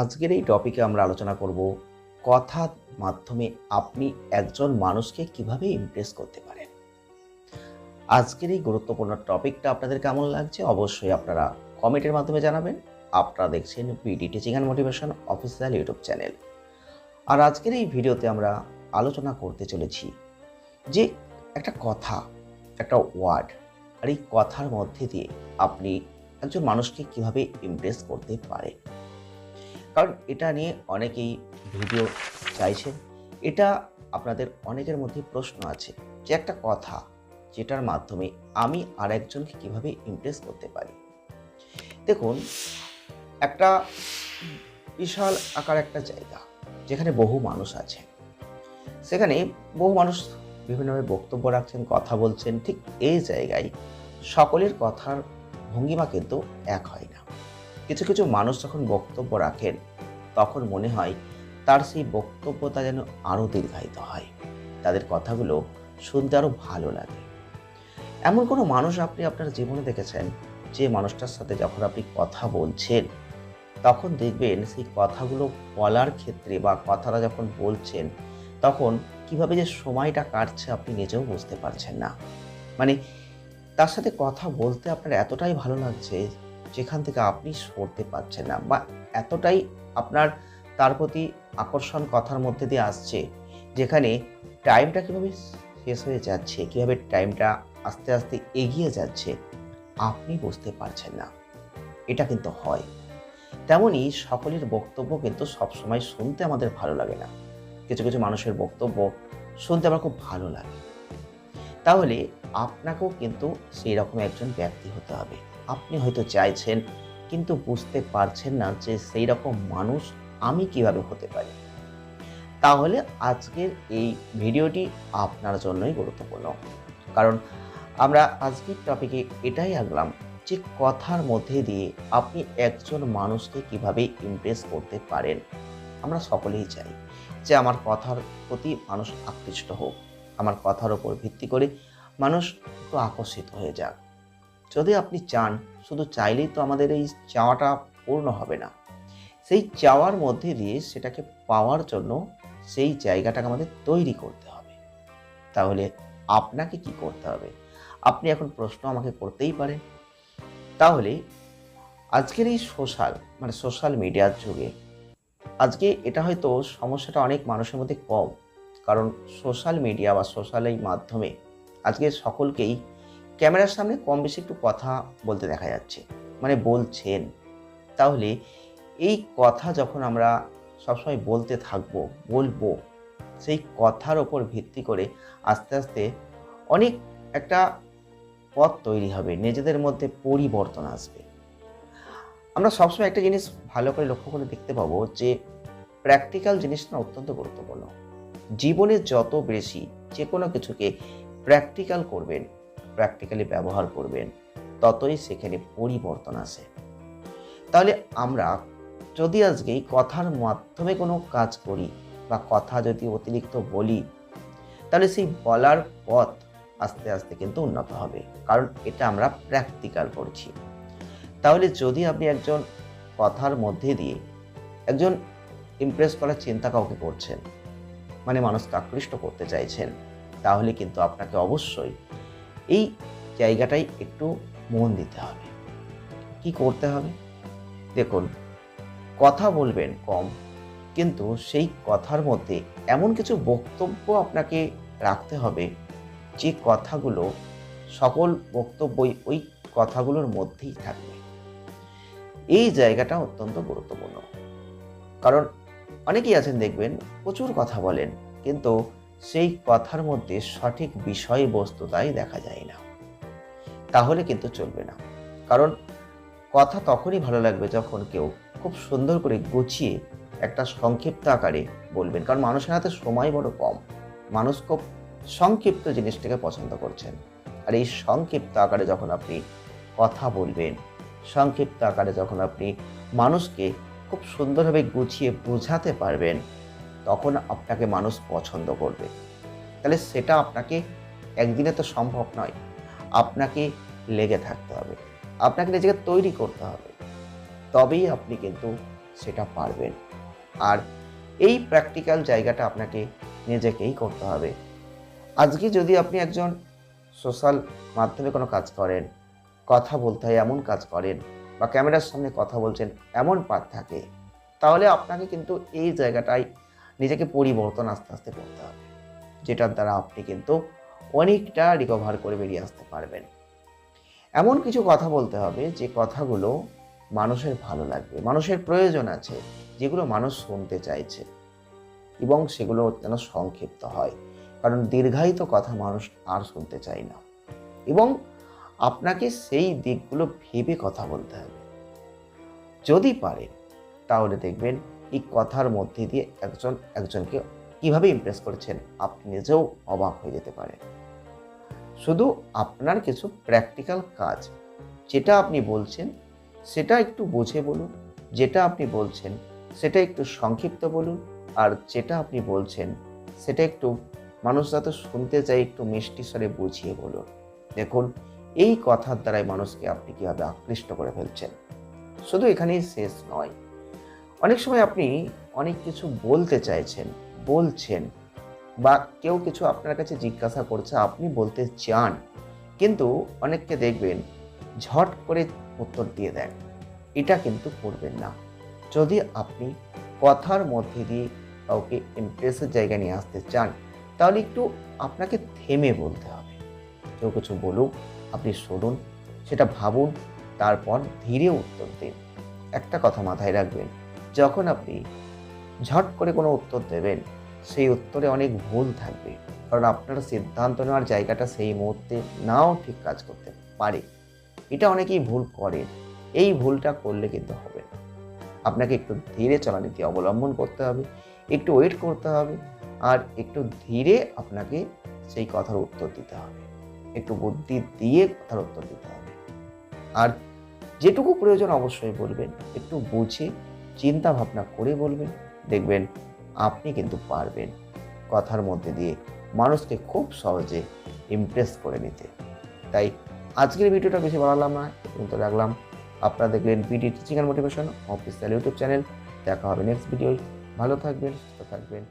আজকের এই টপিকে আমরা আলোচনা করব কথার মাধ্যমে আপনি একজন মানুষকে কীভাবে ইমপ্রেস করতে পারেন। আজকের এই গুরুত্বপূর্ণ টপিকটা আপনাদের কেমন লাগছে অবশ্যই আপনারা কমেন্টের মাধ্যমে জানাবেন। আপনারা দেখছেন PD teaching and motivation official YouTube channel আর আজকের এই ভিডিওতে আমরা আলোচনা করতে চলেছি যে একটা কথা, একটা ওয়ার্ড আর এই কথার মধ্যে দিয়ে আপনি একজন মানুষকে কীভাবে ইমপ্রেস করতে পারেন। কারণ এটা নিয়ে অনেকেই ভিডিও চাইছেন। এটা আপনাদের অনেকের মধ্যে প্রশ্ন আছে যে একটা কথা যেটার মাধ্যমে আমি আরেকজনকে কীভাবে ইমপ্রেস করতে পারি? দেখুন, একটা বিশাল আকার একটা জায়গা যেখানে বহু মানুষ আছে। সেখানে বহু মানুষ বিভিন্নভাবে বক্তব্য রাখছেন, কথা বলছেন, ঠিক এই জায়গায় সকলের কথার ভঙ্গিমা কিন্তু এক হয় না। কিছু কিছু মানুষ যখন বক্তব্য রাখেন তখন মনে হয় তার সেই বক্তব্যতা যেন আরও দীর্ঘায়িত হয়। তাদের কথাগুলো শুনতে আরও ভালো লাগে। এমন কোনো মানুষ আপনি আপনার জীবনে দেখেছেন যে মানুষটার সাথে যখন আপনি কথা বলছেন, তখন দেখবেন সেই কথাগুলো বলার ক্ষেত্রে বা কথাটা যখন বলছেন, তখন কীভাবে যে সময়টা কাটছে আপনি নিজেও বুঝতে পারছেন না। মানে তার সাথে কথা বলতে আপনার এতটাই ভালো লাগছে যেখান থেকে আপনি সরতে পারছেন না বা এতটাই আপনার তার প্রতি আকর্ষণ কথার মধ্যে দিয়ে আসছে, যেখানে টাইমটা কীভাবে শেষ হয়ে যাচ্ছে, কীভাবে টাইমটা আস্তে আস্তে এগিয়ে যাচ্ছে, আপনি বুঝতে পারছেন না। এটা কিন্তু হয়। তেমনই সকলের বক্তব্য কিন্তু সবসময় শুনতে আমাদের ভালো লাগে না। কিছু কিছু মানুষের বক্তব্য শুনতে আমার খুব ভালো লাগে। তাহলে আপনাকেও কিন্তু সেই রকম একজন ব্যক্তি হতে হবে। আপনি হয়তো চাইছেন কিন্তু বুঝতে পারছেন না যে সেই রকম মানুষ আমি কীভাবে হতে পারি। তাহলে আজকের এই ভিডিওটি আপনার জন্যই গুরুত্বপূর্ণ। কারণ আমরা আজকের টপিকে এটাই আঁকলাম যে কথার মধ্যে দিয়ে আপনি একজন মানুষকে কীভাবে ইমপ্রেস করতে পারেন। আমরা সকলেই চাই যে আমার কথার প্রতি মানুষ আকৃষ্ট হোক, আমার কথার ওপর ভিত্তি করে মানুষ একটু আকর্ষিত হয়ে যাক। যদি আপনি চান, শুধু চাইলেই তো আমাদের এই চাওয়াটা পূর্ণ হবে না। সেই চাওয়ার মধ্যে দিয়ে সেটাকে পাওয়ার জন্য সেই জায়গাটাকে আমাদের তৈরি করতে হবে। তাহলে আপনাকে কি করতে হবে? আপনি এখন প্রশ্ন আমাকে করতেই পারেন। তাহলে, আজকের এই সোশ্যাল মানে সোশ্যাল মিডিয়ার যুগে, আজকে এটা হয়তো সমস্যাটা অনেক মানুষের মধ্যে কম। কারণ সোশ্যাল মিডিয়া বা সোশ্যাল এই মাধ্যমে আজকে সকলকেই ক্যামেরার সামনে কম বেশি একটু কথা বলতে দেখা যাচ্ছে মানে বলছেন। তাহলে এই কথা যখন আমরা সবসময় বলতে থাকব, বলব, সেই কথার ওপর ভিত্তি করে আস্তে আস্তে অনেক একটা পথ তৈরি হবে, নিজেদের মধ্যে পরিবর্তন আসবে। আমরা সবসময় একটা জিনিস ভালো করে লক্ষ্য করে দেখতে পাবো যে প্র্যাকটিক্যাল জিনিসটা অত্যন্ত গুরুত্বপূর্ণ। জীবনে যত বেশি যে কোনো কিছুকে প্র্যাকটিক্যাল করবেন প্র্যাকটিক্যালি ব্যবহার করবেন, ততই সেখানে পরিবর্তন আসে। তাহলে আমরা যদি আজকে এই কথার মাধ্যমে কোনো কাজ করি বা কথা যদি অতিরিক্ত বলি, তাহলে সেই বলার পথ আস্তে আস্তে কিন্তু উন্নত হবে, কারণ এটা আমরা প্র্যাকটিক্যাল করছি। তাহলে যদি আপনি একজন কথার মধ্যে দিয়ে একজন ইমপ্রেস করার চিন্তা কাউকে করছেন মানে মানুষকে আকৃষ্ট করতে চাইছেন, তাহলে কিন্তু আপনাকে অবশ্যই এই জায়গাটাই একটু মন দিতে হবে। কি করতে হবে? দেখুন, কথা বলবেন কম, কিন্তু সেই কথার মধ্যে এমন কিছু বক্তব্য আপনাকে রাখতে হবে, যে কথাগুলো সকল বক্তব্যই ওই কথাগুলোর মধ্যেই থাকবে। এই জায়গাটা অত্যন্ত গুরুত্বপূর্ণ। কারণ অনেকেই আছেন দেখবেন, প্রচুর কথা বলেন, কিন্তু সেই কথার মধ্যে সঠিক বিষয়বস্তুতাই দেখা যায় না। তাহলে কিন্তু চলবে না। কারণ কথা তখনই ভালো লাগবে যখন কেউ খুব সুন্দর করে গুছিয়ে একটা সংক্ষিপ্ত আকারে বলবেন। কারণ মানুষের হাতে সময় বড় কম। মানুষ খুব সংক্ষিপ্ত জিনিসটাকে পছন্দ করছেন। আর এই সংক্ষিপ্ত আকারে যখন আপনি কথা বলবেন, সংক্ষিপ্ত আকারে যখন আপনি মানুষকে খুব সুন্দরভাবে গুছিয়ে বোঝাতে পারবেন তখন আপনাকে মানুষ পছন্দ করবে। তাহলে সেটা আপনাকে একদিনে তো সম্ভব নয়। আপনাকে লেগে থাকতে হবে। আপনাকে নিজেকে তৈরি করতে হবে। তবেই আপনি কিন্তু সেটা পারবেন। আর এই প্র্যাকটিক্যাল জায়গাটা আপনাকে নিজেকেই করতে হবে। আজকে যদি আপনি একজন সোশ্যাল মাধ্যমে কোনো কাজ করেন, কথা বলতে হয়, এমন কাজ করেন বা ক্যামেরার সামনে কথা বলছেন, এমন পাত থাকে, তাহলে আপনাকে কিন্তু এই জায়গাটায় নিজেকে পরিবর্তন আস্তে আস্তে করতে হবে, যেটার দ্বারা আপনি কিন্তু অনেকটা রিকভার করে বেরিয়ে আসতে পারবেন। এমন কিছু কথা বলতে হবে যে কথাগুলো মানুষের ভালো লাগবে, মানুষের প্রয়োজন আছে, যেগুলো মানুষ শুনতে চাইছে এবং সেগুলো যেন সংক্ষিপ্ত হয়। কারণ দীর্ঘায়িত কথা মানুষ আর শুনতে চায় না। এবং আপনাকে সেই দিকগুলো ভেবে কথা বলতে হবে। যদি পারেন, তাহলে দেখবেন এই কথার মধ্যে দিয়ে একজন, একজনকে কীভাবে ইমপ্রেস করেছেন? আপনি নিজেও অবাক হয়ে যেতে পারেন। শুধু আপনার কিছু প্র্যাকটিক্যাল কাজ, যেটা আপনি বলছেন, সেটা একটু বুঝে বলুন, যেটা আপনি বলছেন, সেটা একটু সংক্ষিপ্ত বলুন, আর যেটা আপনি বলছেন, সেটা একটু মানুষ যাতে শুনতে চাই একটু মিষ্টি স্বরে বুঝিয়ে বলুন। দেখুন, এই কথার দ্বারাই মানুষকে আপনি কীভাবে আকৃষ্ট করে ফেলছেন। শুধু এখানেই শেষ নয় অনেক সময় আপনি অনেক কিছু বলতে চাইছেন, বলছেন বা কেউ কিছু আপনার কাছে জিজ্ঞাসা করছে, আপনি বলতে চান, কিন্তু অনেককে দেখবেন ঝট করে উত্তর দিয়ে দেন। এটা কিন্তু করবেন না। যদি আপনি কথার মধ্যে দিয়ে কাউকে ইমপ্রেসের জায়গায় নিয়ে আসতে চান, তাহলে একটু আপনাকে থেমে বলতে হবে। কেউ কিছু বলুক, আপনি শুনুন, সেটা ভাবুন, তারপর ধীরে উত্তর দিন। একটা কথা মাথায় রাখবেন যখন আপনি ঝট করে কোনো উত্তর দেবেন, সেই উত্তরে অনেক ভুল থাকবে। কারণ আপনার সিদ্ধান্ত নেওয়ার জায়গাটা সেই মুহূর্তে নাও ঠিক কাজ করতে পারে। এটা অনেকেই ভুল করে। এই ভুলটা করলে কিন্তু হবে না। আপনাকে একটু ধীরে চলানীতি অবলম্বন করতে হবে, একটু ওয়েট করতে হবে, আর একটু ধীরে আপনাকে সেই কথার উত্তর দিতে হবে। একটু বুদ্ধি দিয়ে কথার উত্তর দিতে হবে। আর যেটুকু প্রয়োজন অবশ্যই বলবেন, একটু বুঝে চিন্তা ভাবনা করে বলবেন, দেখবেন আপনি কিন্তু পারবেন কথার মধ্যে দিয়ে মানুষকে খুব সহজে ইমপ্রেস করে নিতে। তাই আজকের ভিডিওটা বেশি বাড়ালাম না কিন্তু রাখলাম। আপনারা দেখলেন PD teaching and motivation official YouTube channel দেখা হবে নেক্সট ভিডিও ভালো থাকবেন, সুস্থ থাকবেন।